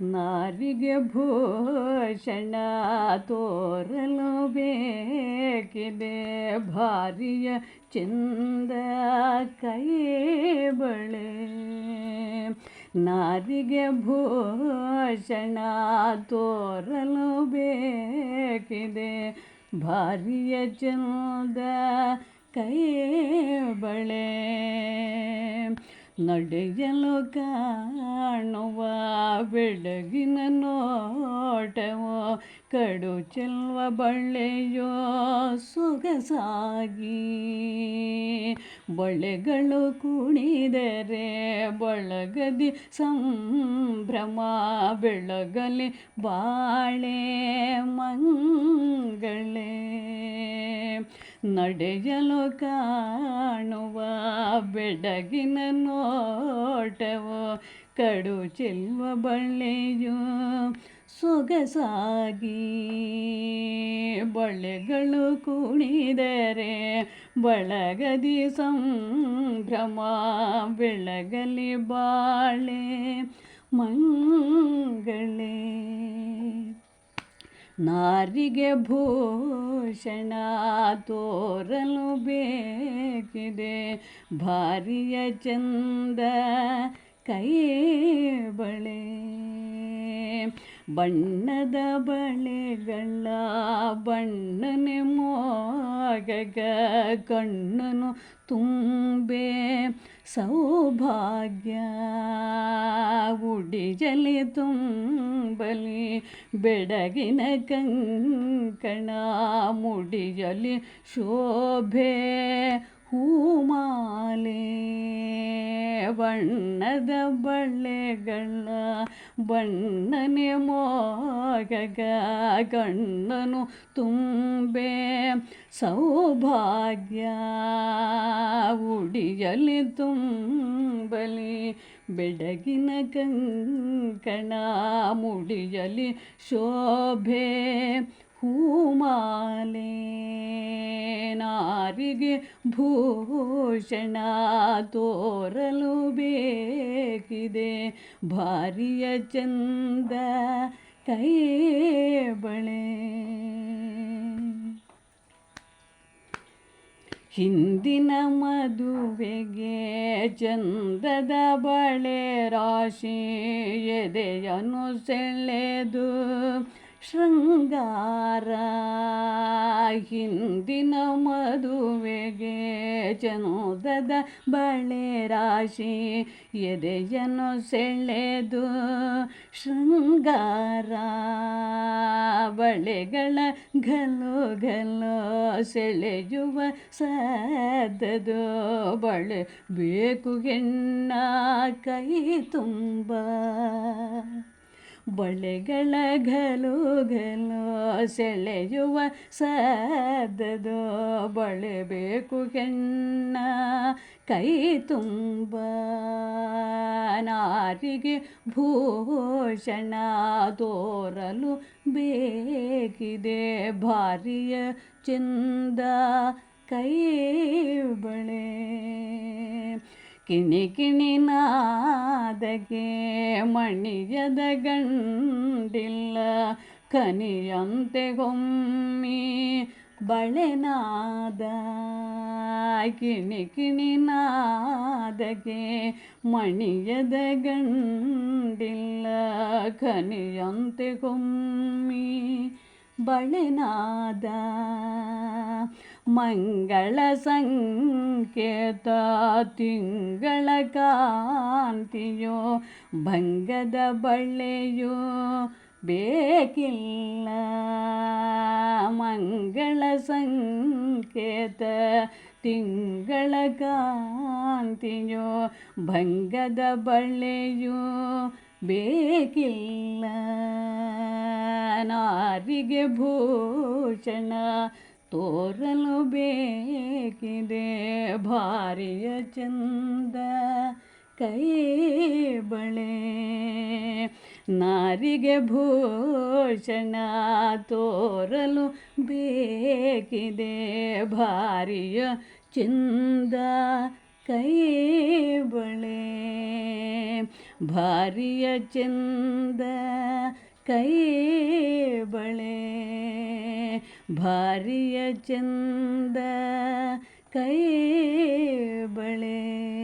ನಾರಿಗೆ ಭೂಷಣ ತೋರಲು ಬೇಕಿದೆ ಭಾರಿಯ ಚಂದ ಕೈ ಬಳೆ. ನಾರಿಗೆ ಭೂಷಣ ತೋರಲು ಬೇಕಿದೆ ಭಾರಿಯ ಚಂದ ಕೈ ಬಳೆ. ನಡೆಯಲು ಕಾಣುವ, ಬೆಳಗಿನ ನೋಟವೋ, ಕಡು ಚೆಲ್ವ ಬಳ್ಳೆಯೋ, ಸೊಗಸಾಗಿ. ಬಳೆಗಳು ಕುಣಿದರೆ ಬಳಗದಿ ಸಂಭ್ರಮ, ಬೆಳಗಲಿ ಬಾಳೆ ಮಂಗಳೇ ನಡೆಯಲು ಕಾಣುವ, ಬೆಡಗಿನ ನೋಟವೋ, ಕಡು ಚೆಲ್ವ ಬಳ್ಳೆಯು ಸೊಗಸಾಗಿ ಬಳೆಗಳು ಕುಣಿದರೆ ಬಳಗದಿ ಸಂಭ್ರಮ, ಬೆಳಗಲಿ ಬಾಳೆ ಮಂಗಳೇ. ನಾರಿಗೆ ಭೂಷಣ ತೋರಲು ಬೇಕಿದೆ. ಭಾರಿಯ ಚಂದ ಕೈ ಬಳೆ ಬಣ್ಣದ ಬಳೆಗಳ ಬಣ್ಣನೆ ಮೋಗಗ ಕಣ್ಣನು ತುಂಬೆ ಸೌಭಾಗ್ಯ. ಉಡಿಜಲಿ ತುಂಬಲಿ ಬೆಡಗಿನ ಕಂಕಣ ಮುಡಿಯಲಿ ಶೋಭೆ. ಹೂಮಾಲೆ ಬಣ್ಣದ ಬಳ್ಳೆಗಳ ಬಣ್ಣನೆ ಮೋಗಗ ಗಣ್ಣನು ತುಂಬೆ ಸೌಭಾಗ್ಯ ಉಡಿಯಲಿ ತುಂಬಲಿ ಬೆಡಗಿನ ಕಂಕಣ ಮುಡಿಯಲಿ ಶೋಭೆ ಹೂಮಾಲೆ ನಾರಿಗೆ ಭೂಷಣ ತೋರಲು ಬೇಕಿದೆ. ಭಾರಿಯ ಚಂದ ಕೈ ಬಳೆ. ಹಿಂದಿನ ಮದುವೆಗೆ ಚಂದದ ಬಳೆ ರಾಶಿ ಎದೆಯನ್ನು ಸೆಳೆದು ಶೃಂಗಾರ ಹಿಂದಿನ ಮದುವೆಗೆ ಚಂದದ ಬಳೆ ರಾಶಿ ಎದೆಯನ್ನು ಸೆಳೆದು ಶೃಂಗಾರ ಬಳೆಗಳ ಗಲ್ಲು ಗಲ್ಲು ಸೆಳೆಯುವ ಸದದು ಬಳೆ ಬೇಕು ಹೆಣ್ಣ ಕೈ ತುಂಬ. ಬಳೆಗಳ ಘಲು ಸೆಳೆಯುವ ಸದದೋ ಬಳೆಬೇಕು ಹೆಣ್ಣ, ಕೈ ತುಂಬ. ನಾರಿಗೆ ಭೂಷಣ ತೋರಲು ಬೇಕಿದೆ ಭಾರಿಯ ಚಂದ. ಕೈ ಬಳೆ ಕಿಣಿ ಕಿಣಿ ನಾದಗೆ ಮಣಿಯದ ಗಂಡಿಲ್ಲ, ಕನಿಯಂತೆ ಹೊಮ್ಮಿ ಬಳೆನಾದ. ಕಿಣಿ ಕಿಣಿ ನಾದಗೆ ಮಣಿಯದ ಗಂಡಿಲ್ಲ, ಕನಿಯಂತೆ ಹೊಮ್ಮಿ ಬಳೆನಾದ. ಮಂಗಳ ಸಂಕೇತ ತಿಂಗಳ ಕಾಂತಿಯೋ ಭಂಗದ ಬಳ್ಳೆಯೋ ಬೇಕಿಲ್ಲ ಮಂಗಳ ಸಂಕೇತ ತಿಂಗಳ ಕಾಂತಿಯೋ ಭಂಗದ ಬಳ್ಳೆಯೋ ಬೇಕಿಲ್ಲ ನಾರಿಗೆ ಭೂಷಣ ತೋರಲು ಬೇಕಿದೆ ಭಾರಿಯ ಚಂದ ಕೈ ಬಳೆ. ನಾರಿಗೆ ಭೂಷಣ ತೋರಲು ಬೇಕಿದೆ ಭಾರಿಯ ಚಂದ ಕೈ ಬಳೆ. ಭಾರಿಯ ಚಂದ ಕೈ ಬಳೆ. ಭಾರಿಯ ಚಂದ ಕೈ ಬಳೆ.